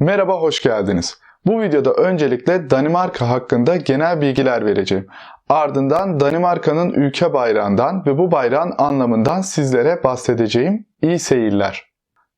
Merhaba, hoş geldiniz. Bu videoda öncelikle Danimarka hakkında genel bilgiler vereceğim. Ardından Danimarka'nın ülke bayrağından ve bu bayrağın anlamından sizlere bahsedeceğim. İyi seyirler.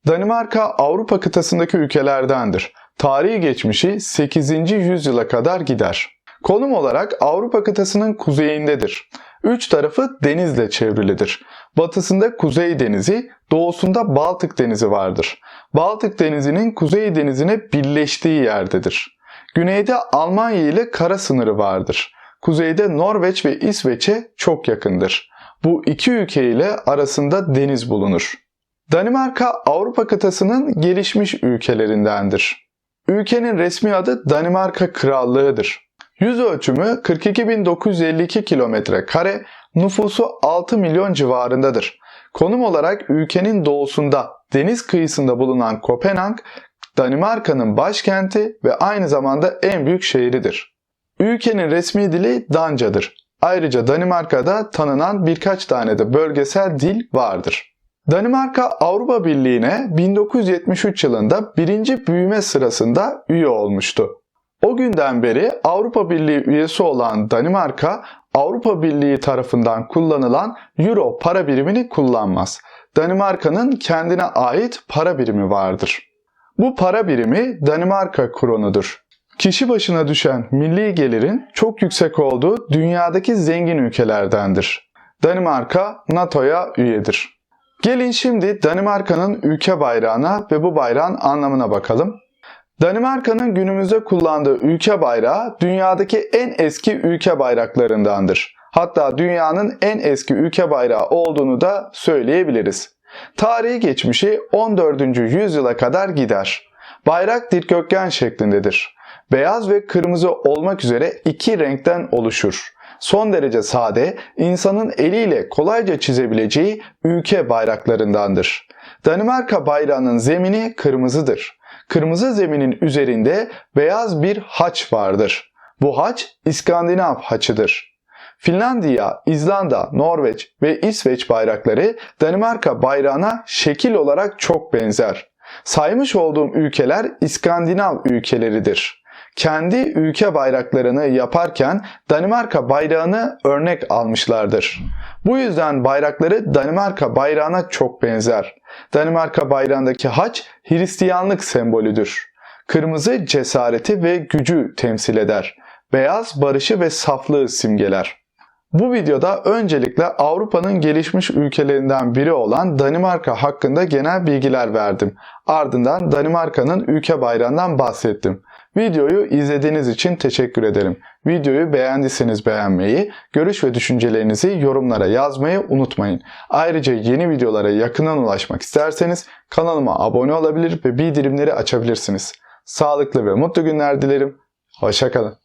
Danimarka Avrupa kıtasındaki ülkelerdendir. Tarihi geçmişi 8. yüzyıla kadar gider. Konum olarak Avrupa kıtasının kuzeyindedir. Üç tarafı denizle çevrilidir. Batısında Kuzey Denizi, doğusunda Baltık Denizi vardır. Baltık Denizi'nin Kuzey Denizi'ne birleştiği yerdedir. Güneyde Almanya ile kara sınırı vardır. Kuzeyde Norveç ve İsveç'e çok yakındır. Bu iki ülke ile arasında deniz bulunur. Danimarka Avrupa kıtasının gelişmiş ülkelerindendir. Ülkenin resmi adı Danimarka Krallığı'dır. Yüz ölçümü 42.952 kilometre kare, nüfusu 6 milyon civarındadır. Konum olarak ülkenin doğusunda, deniz kıyısında bulunan Kopenhag, Danimarka'nın başkenti ve aynı zamanda en büyük şehridir. Ülkenin resmi dili Danca'dır. Ayrıca Danimarka'da tanınan birkaç tane de bölgesel dil vardır. Danimarka Avrupa Birliği'ne 1973 yılında birinci büyüme sırasında üye olmuştu. O günden beri Avrupa Birliği üyesi olan Danimarka, Avrupa Birliği tarafından kullanılan Euro para birimini kullanmaz. Danimarka'nın kendine ait para birimi vardır. Bu para birimi Danimarka kronudur. Kişi başına düşen milli gelirin çok yüksek olduğu dünyadaki zengin ülkelerdendir. Danimarka NATO'ya üyedir. Gelin şimdi Danimarka'nın ülke bayrağına ve bu bayrağın anlamına bakalım. Danimarka'nın günümüzde kullandığı ülke bayrağı dünyadaki en eski ülke bayraklarındandır. Hatta dünyanın en eski ülke bayrağı olduğunu da söyleyebiliriz. Tarihi geçmişi 14. yüzyıla kadar gider. Bayrak dikdörtgen şeklindedir. Beyaz ve kırmızı olmak üzere iki renkten oluşur. Son derece sade, insanın eliyle kolayca çizebileceği ülke bayraklarındandır. Danimarka bayrağının zemini kırmızıdır. Kırmızı zeminin üzerinde beyaz bir haç vardır. Bu haç İskandinav haçıdır. Finlandiya, İzlanda, Norveç ve İsveç bayrakları Danimarka bayrağına şekil olarak çok benzer. Saymış olduğum ülkeler İskandinav ülkeleridir. Kendi ülke bayraklarını yaparken Danimarka bayrağını örnek almışlardır. Bu yüzden bayrakları Danimarka bayrağına çok benzer. Danimarka bayrağındaki haç Hristiyanlık sembolüdür. Kırmızı cesareti ve gücü temsil eder. Beyaz barışı ve saflığı simgeler. Bu videoda öncelikle Avrupa'nın gelişmiş ülkelerinden biri olan Danimarka hakkında genel bilgiler verdim. Ardından Danimarka'nın ülke bayrağından bahsettim. Videoyu izlediğiniz için teşekkür ederim. Videoyu beğendiyseniz beğenmeyi, görüş ve düşüncelerinizi yorumlara yazmayı unutmayın. Ayrıca yeni videolara yakından ulaşmak isterseniz kanalıma abone olabilir ve bildirimleri açabilirsiniz. Sağlıklı ve mutlu günler dilerim. Hoşçakalın.